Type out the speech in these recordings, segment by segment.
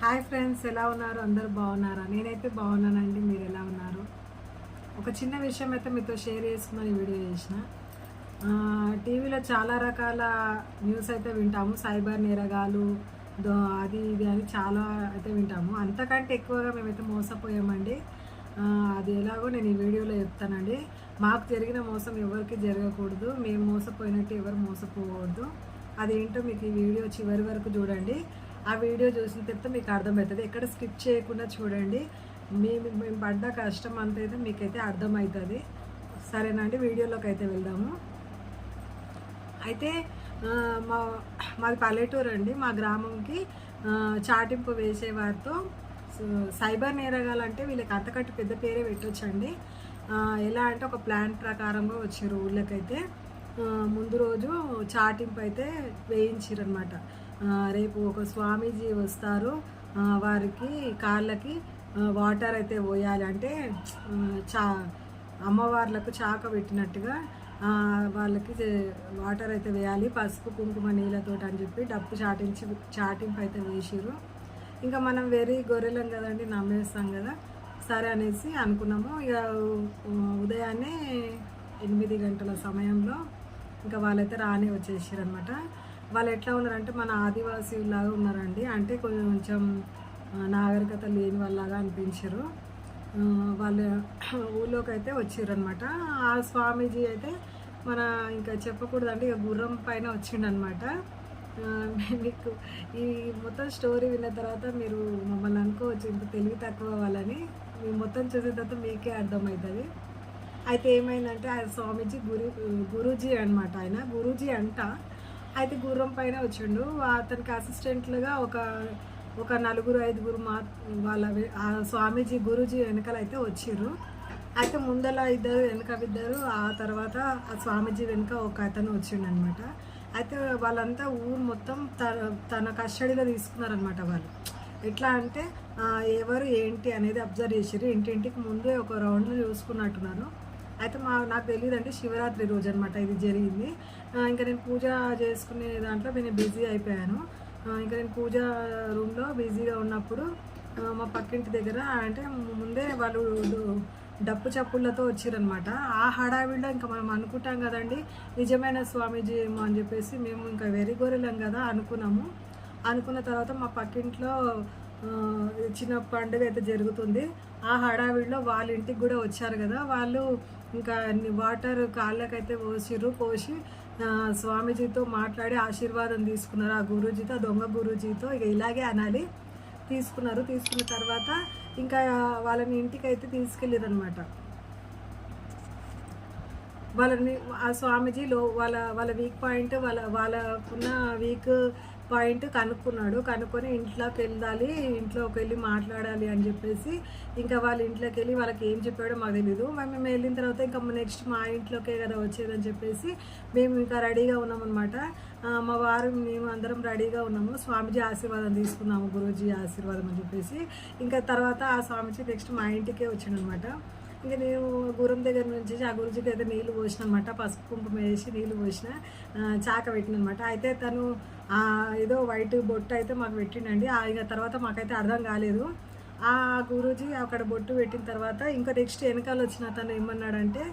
Hi friends ఎలా ఉన్నారు? అందరూ బాగున్నారా? నేనైతే బాగున్నానండి మీరు ఎలా ఉన్నారు? ఒక చిన్న విషయం అయితే మీతో షేర్ చేసుకున్నాను ఈ వీడియో చేసిన. టీవీలో చాలా రకాల న్యూస్ అయితే వింటాము. సైబర్ నేరగాలు దో అది ఇది అని చాలా అయితే వింటాము. అంతకంటే ఎక్కువగా మేమైతే మోసపోయామండి. అది ఎలాగో నేను ఈ వీడియోలో చెప్తానండి. మాకు జరిగిన మోసం ఎవరికి జరగకూడదు. మేము మోసపోయినట్టు ఎవరు మోసపోవద్దు. అదేంటో మీకు ఈ వీడియో చివరి వరకు చూడండి. ఆ వీడియో చూసిన తర్వాత మీకు అర్థమవుతుంది. ఎక్కడ స్కిప్ చేయకుండా చూడండి. మేము మేము పడ్డ కష్టం అంత అయితే మీకైతే అర్థమవుతుంది. సరేనండి వీడియోలోకి అయితే వెళ్దాము. అయితే మా మాది పల్లెటూరు అండి. మా గ్రామంకి చాటింపు వేసేవారితో సైబర్ నేరగాలు అంటే వీళ్ళకి అంతకంటే పెద్ద పేరే పెట్టొచ్చండి. ఎలా అంటే ఒక ప్లాన్ ప్రకారంగా వచ్చారు ఊళ్ళకైతే. ముందు రోజు చాటింపు అయితే వేయించారు అనమాట రేపు ఒక స్వామీజీ వస్తారు. వారికి కాళ్ళకి వాటర్ అయితే పోయాలి. అంటే చా అమ్మవార్లకు చాక పెట్టినట్టుగా వాళ్ళకి వాటర్ అయితే వేయాలి. పసుపు కుంకుమ నీళ్ళతో అని చెప్పి డప్పు చాటించి చాటింపు అయితే వేసిర్రు. ఇంకా మనం వెరీ గొర్రెలం కదండి నమ్మేస్తాం కదా. సరే అనేసి అనుకున్నాము. ఇక ఉదయాన్నే ఎనిమిది గంటల సమయంలో ఇంకా వాళ్ళైతే రాని వచ్చేసారు అనమాట వాళ్ళు ఎట్లా ఉన్నారంటే మన ఆదివాసీలాగా ఉన్నారండి. అంటే కొంచెం నాగరికత లేని వాళ్ళలాగా అనిపించారు. వాళ్ళు వాళ్ళ ఊళ్ళోకి అయితే వచ్చిర్రు అనమాట ఆ స్వామీజీ అయితే మన ఇంకా చెప్పకూడదండి ఇక గుర్రం పైన వచ్చిండనమాట మీకు ఈ మొత్తం స్టోరీ విన్న తర్వాత మీరు మమ్మల్ని అనుకోవచ్చు ఇంత తెలివి తక్కువ వాళ్ళని. మీ మొత్తం చూసిన తర్వాత మీకే అర్థమవుతుంది. అయితే ఏమైందంటే ఆ స్వామీజీ గురు గురూజీ అనమాట ఆయన. గురూజీ అంట. అయితే గుర్రం పైన వచ్చిండు. అతనికి అసిస్టెంట్లుగా ఒక ఒక నలుగురు ఐదుగురు మా వాళ్ళ ఆ స్వామీజీ గురూజీ వెనకాల అయితే వచ్చిర్రు. అయితే ముందల ఇద్దరు వెనక ఇద్దరు ఆ తర్వాత ఆ స్వామీజీ వెనుక ఒక అతను వచ్చిండు అనమాట అయితే వాళ్ళంతా ఊరు మొత్తం తన తన కస్టడీలో తీసుకున్నారనమాట వాళ్ళు. ఎట్లా అంటే ఎవరు ఏంటి అనేది అబ్జర్వ్ చేసారు ఇంటింటికి ముందే ఒక రౌండ్లో చూసుకున్నట్టున్నారు. అయితే మా నాకు తెలియదండి శివరాత్రి రోజు అనమాట ఇది జరిగింది. ఇంకా నేను పూజ చేసుకునే దాంట్లో నేను బిజీ అయిపోయాను. ఇంకా నేను పూజ రూమ్లో బిజీగా ఉన్నప్పుడు మా పక్కింటి దగ్గర అంటే ముందే వాళ్ళు డప్పు చప్పుళ్ళతో వచ్చారనమాట ఆ హడావిడిలో ఇంకా మనం అనుకుంటాం కదండి నిజమైన స్వామీజీ ఏమో అని చెప్పేసి మేము ఇంకా వెరీ గొర్రెలం కదా అనుకున్నాము. అనుకున్న తర్వాత మా పక్కింట్లో చిన్న పండుగ అయితే జరుగుతుంది. ఆ హడావిడిలో వాళ్ళ ఇంటికి కూడా వచ్చారు కదా. వాళ్ళు ఇంకా వాటర్ కాళ్ళకైతే పోసిర్రు పోసి స్వామీజీతో మాట్లాడి ఆశీర్వాదం తీసుకున్నారు. ఆ గురూజీతో దొంగ గురూజీతో ఇక ఇలాగే అనాలి. తీసుకున్నారు. తీసుకున్న తర్వాత ఇంకా వాళ్ళని ఇంటికి అయితే తీసుకెళ్ళారు అనమాట వాళ్ళని ఆ స్వామీజీలో వాళ్ళ వాళ్ళ వీక్ పాయింట్ వాళ్ళ వాళ్ళకున్న వీక్ పాయింట్ కనుక్కున్నాడు. కనుక్కొని ఇంట్లోకి వెళ్ళాలి ఇంట్లోకి వెళ్ళి మాట్లాడాలి అని చెప్పేసి ఇంకా వాళ్ళ ఇంట్లోకి వెళ్ళి వాళ్ళకి ఏం చెప్పాడో మాకు తెలీదు. మరి మేము వెళ్ళిన తర్వాత ఇంకా నెక్స్ట్ మా ఇంట్లోకే కదా వచ్చేదని చెప్పేసి మేము ఇంకా రెడీగా ఉన్నామన్నమాట. మా వారు మేము అందరం రెడీగా ఉన్నాము. స్వామిజీ ఆశీర్వాదం తీసుకున్నాము గురూజీ ఆశీర్వాదం అని చెప్పేసి. ఇంకా తర్వాత ఆ స్వామిజీ నెక్స్ట్ మా ఇంటికే వచ్చిండనమాట ఇంకా నేను గురం దగ్గర నుంచి ఆ గురుజీకి అయితే నీళ్ళు పోసిన అనమాట పసుపు కుంకుమ వేసి నీళ్ళు పోసిన. చాక పెట్టిన అనమాట అయితే తను ఆ, ఏదో వైట్ బొట్టు అయితే మాకు పెట్టిండండి. ఆ, ఇక తర్వాత మాకైతే అర్థం కాలేదు. ఆ గురూజీ అక్కడ బొట్టు పెట్టిన తర్వాత ఇంకా నెక్స్ట్ వెనకాల వచ్చిన తను ఏమన్నాడంటే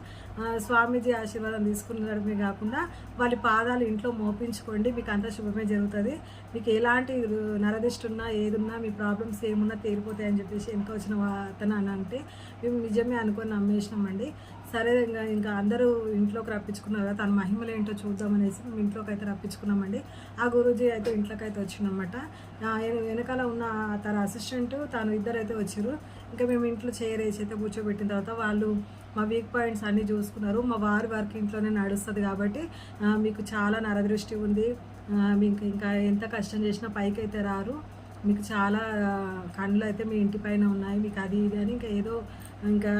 స్వామీజీ ఆశీర్వాదం తీసుకున్నడమే కాకుండా వాళ్ళ పాదాలు ఇంట్లో మోపించుకోండి మీకు అంతా శుభమే జరుగుతుంది. మీకు ఎలాంటి రు- నరదిష్టి ఉన్నా ఏదున్నా మీ ప్రాబ్లమ్స్ ఏమున్నా తేలిపోతాయని చెప్పేసి వెనక వచ్చిన అతను అని అంటే మేము నిజమే అనుకొని నమ్మేసినామండి. సరే ఇంకా ఇంకా అందరూ ఇంట్లోకి రప్పించుకున్నారు కదా తన మహిమలు ఏంటో చూద్దామనేసి మేము ఇంట్లోకి అయితే రప్పించుకున్నామండి. ఆ గురూజీ అయితే ఇంట్లోకి అయితే వచ్చిందనమాట వెనకాల ఉన్న తన అసిస్టెంట్ తను ఇద్దరు అయితే వచ్చారు. ఇంకా మేము ఇంట్లో చేరేసి అయితే కూర్చోబెట్టిన తర్వాత వాళ్ళు మా వీక్ పాయింట్స్ అన్నీ చూసుకున్నారు. మా వారి వర్క్ ఇంట్లోనే నడుస్తుంది కాబట్టి మీకు చాలా నరదృష్టి ఉంది. మీకు ఇంకా ఎంత కష్టం చేసినా పైకి అయితే రారు. మీకు చాలా కళ్ళు కండ్లు అయితే మీ ఇంటి పైన ఉన్నాయి. మీకు అది ఇది అని ఇంకా ఏదో ఇంకా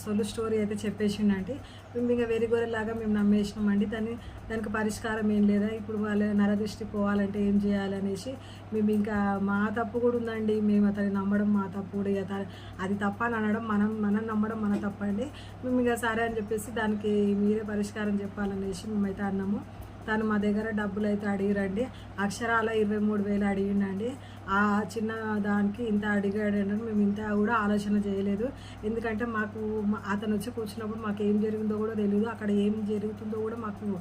సొలు స్టోరీ అయితే చెప్పేసిండండి మేము ఇంకా వెరీ గొర్రెలాగా మేము నమ్మేసినామండి. దాన్ని దానికి పరిష్కారం ఏం లేదా? ఇప్పుడు వాళ్ళ నరదృష్టి పోవాలంటే ఏం చేయాలనేసి మేము ఇంకా మా తప్పు కూడా ఉందండి. మేము అతన్ని నమ్మడం మా తప్పు కూడా. ఇక అది తప్ప అని అనడం మనం మనం నమ్మడం మన తప్పండి. మేము ఇంకా సరే అని చెప్పేసి దానికి మీరే పరిష్కారం చెప్పాలనేసి మేమైతే అన్నాము. తను మా దగ్గర డబ్బులు అయితే అడిగిరండి. అక్షరాల ఇరవై మూడు వేలు అడిగిండండి. ఆ చిన్న దానికి ఇంత అడిగాడని మేము ఇంత కూడా ఆలోచన చేయలేదు. ఎందుకంటే మాకు మా- అతను వచ్చి కూర్చున్నప్పుడు మాకు ఏం జరిగిందో కూడా తెలియదు అక్కడ ఏం జరుగుతుందో కూడా మాకు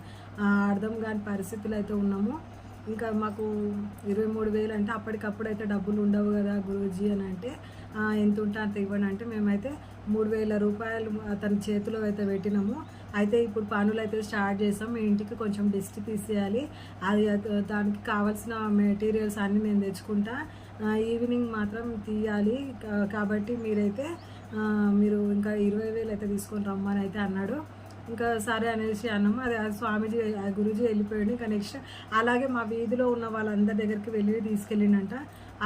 అర్థం కాని పరిస్థితులు అయితే ఉన్నాము. ఇంకా మాకు ఇరవై మూడు వేలు అంటే అప్పటికప్పుడు అయితే డబ్బులు ఉండవు కదా గురూజీ అని అంటే ఎంత ఉంటే అంత ఇవ్వండి అంటే మేమైతే మూడు వేల రూపాయలు అతని చేతిలో అయితే పెట్టినాము. అయితే ఇప్పుడు పనులు అయితే స్టార్ట్ చేసాం. మీ ఇంటికి కొంచెం డిస్ట్ తీసేయాలి. అది దానికి కావాల్సిన మెటీరియల్స్ అన్నీ నేను తెచ్చుకుంటా ఈవినింగ్ మాత్రం తీయాలి. కాబట్టి మీరైతే మీరు ఇంకా ఇరవై వేలు అయితే తీసుకొని రమ్మని అయితే అన్నాడు. ఇంకా సరే అనేసి అన్నాము అది స్వామీజీ ఆ గురూజీ వెళ్ళిపోయాడు. ఇంకా నెక్స్ట్ అలాగే మా వీధిలో ఉన్న వాళ్ళందరి దగ్గరికి వెళ్ళి తీసుకెళ్ళిండంట.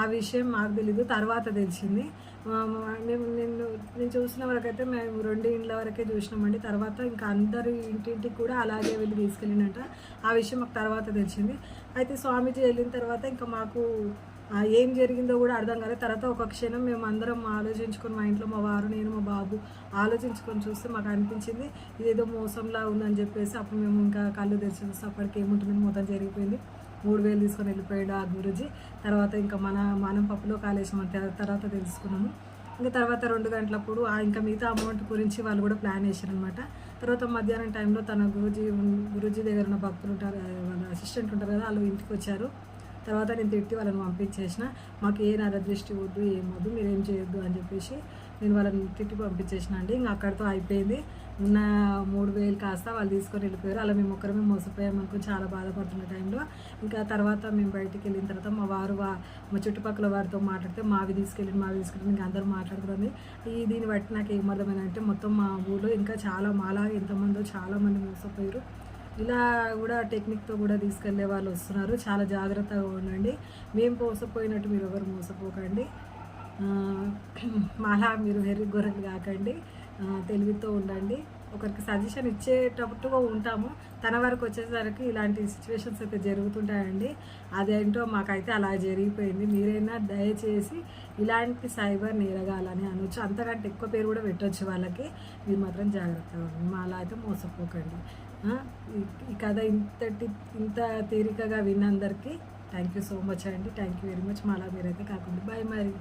ఆ విషయం మాకు తెలీదు. తర్వాత తెలిసింది. మేము నేను నేను చూసిన వరకైతే మేము రెండు ఇండ్ల వరకే చూసినామండి. తర్వాత ఇంకా అందరు ఇంటింటికి కూడా అలాగే వెళ్ళి తీసుకెళ్ళిండంట. ఆ విషయం మాకు తర్వాత తెలిసింది. అయితే స్వామీజీ వెళ్ళిన తర్వాత ఇంకా మాకు ఏం జరిగిందో కూడా అర్థం కాలేదు. తర్వాత ఒక క్షణం మేము అందరం ఆలోచించుకొని మా ఇంట్లో మా వారు నేను మా బాబు ఆలోచించుకొని చూస్తే మాకు అనిపించింది ఇదేదో మోసంలా ఉందని చెప్పేసి అప్పుడు మేము ఇంకా కళ్ళు తెరిచేస్తే అప్పటికి ఏముంటుంది మొత్తం జరిగిపోయింది. మూడు వేలు తీసుకొని వెళ్ళిపోయాడు ఆ గురుజీ. తర్వాత ఇంకా మన మనం పప్పులో కాలేసాం తర్వాత తెలుసుకున్నాము. ఇంకా తర్వాత రెండు గంటలప్పుడు ఆ ఇంకా మిగతా అమౌంట్ గురించి వాళ్ళు కూడా ప్లాన్ వేసారు అనమాట తర్వాత మధ్యాహ్నం టైంలో తన గురుజీ గురుజీ దగ్గర ఉన్న భక్తులు ఉంటారు వాళ్ళ అసిస్టెంట్ ఉంటారు కదా వాళ్ళు ఇంటికి వచ్చారు. తర్వాత నేను తిట్టి వాళ్ళని పంపించేసిన. మాకు ఏ నరదృష్టి వద్దు ఏం వద్దు మీరేం చేయొద్దు అని చెప్పేసి నేను వాళ్ళని తిట్టి పంపించేసిన అండి. ఇంకా అక్కడితో అయిపోయింది. ఉన్న మూడు వేలు కాస్త వాళ్ళు తీసుకొని వెళ్ళిపోయారు. అలా మేము ఒక్కరమే మోసపోయాం చాలా బాధపడుతున్న టైంలో. ఇంకా తర్వాత మేము బయటికి వెళ్ళిన తర్వాత మా వారు వా మా చుట్టుపక్కల వారితో మాట్లాడితే మావి తీసుకెళ్ళి మావి తీసుకెళ్ళి ఇంకా అందరూ మాట్లాడుతుంది ఈ దీన్ని బట్టి నాకు ఏమర్థమైంది అంటే మొత్తం మా ఊళ్ళో ఇంకా చాలా మాలా ఎంతమందో చాలామంది మోసపోయారు. ఇలా కూడా టెక్నిక్తో కూడా తీసుకెళ్ళే వాళ్ళు వస్తున్నారు. చాలా జాగ్రత్తగా ఉండండి. మేము మోసపోయినట్టు మీరు ఎవరు మోసపోకండి. మాలా మీరు వెరీ గొర్రెలు కాకండి. తెలివితో ఉండండి. ఒకరికి సజెషన్ ఇచ్చేటట్టుగా ఉంటాము. తన వరకు వచ్చేసరికి ఇలాంటి సిచ్యువేషన్స్ అయితే జరుగుతుంటాయండి. అదేంటో మాకైతే అలా జరిగిపోయింది. మీరైనా దయచేసి ఇలాంటి సైబర్ నేరగాలని అనొచ్చు. అంతకంటే ఎక్కువ పేరు కూడా పెట్టొచ్చు వాళ్ళకి. మీరు మాత్రం జాగ్రత్తగా మా అలా అయితే మోసపోకండి. ఈ- కథ ఇంతటి ఇంత తేలికగా విన్నందరికీ థ్యాంక్ యూ సో మచ్ అండి. థ్యాంక్ యూ వెరీ మచ్ మళ్ళీ మీరైతే కాకుండా. బాయ్ మరి.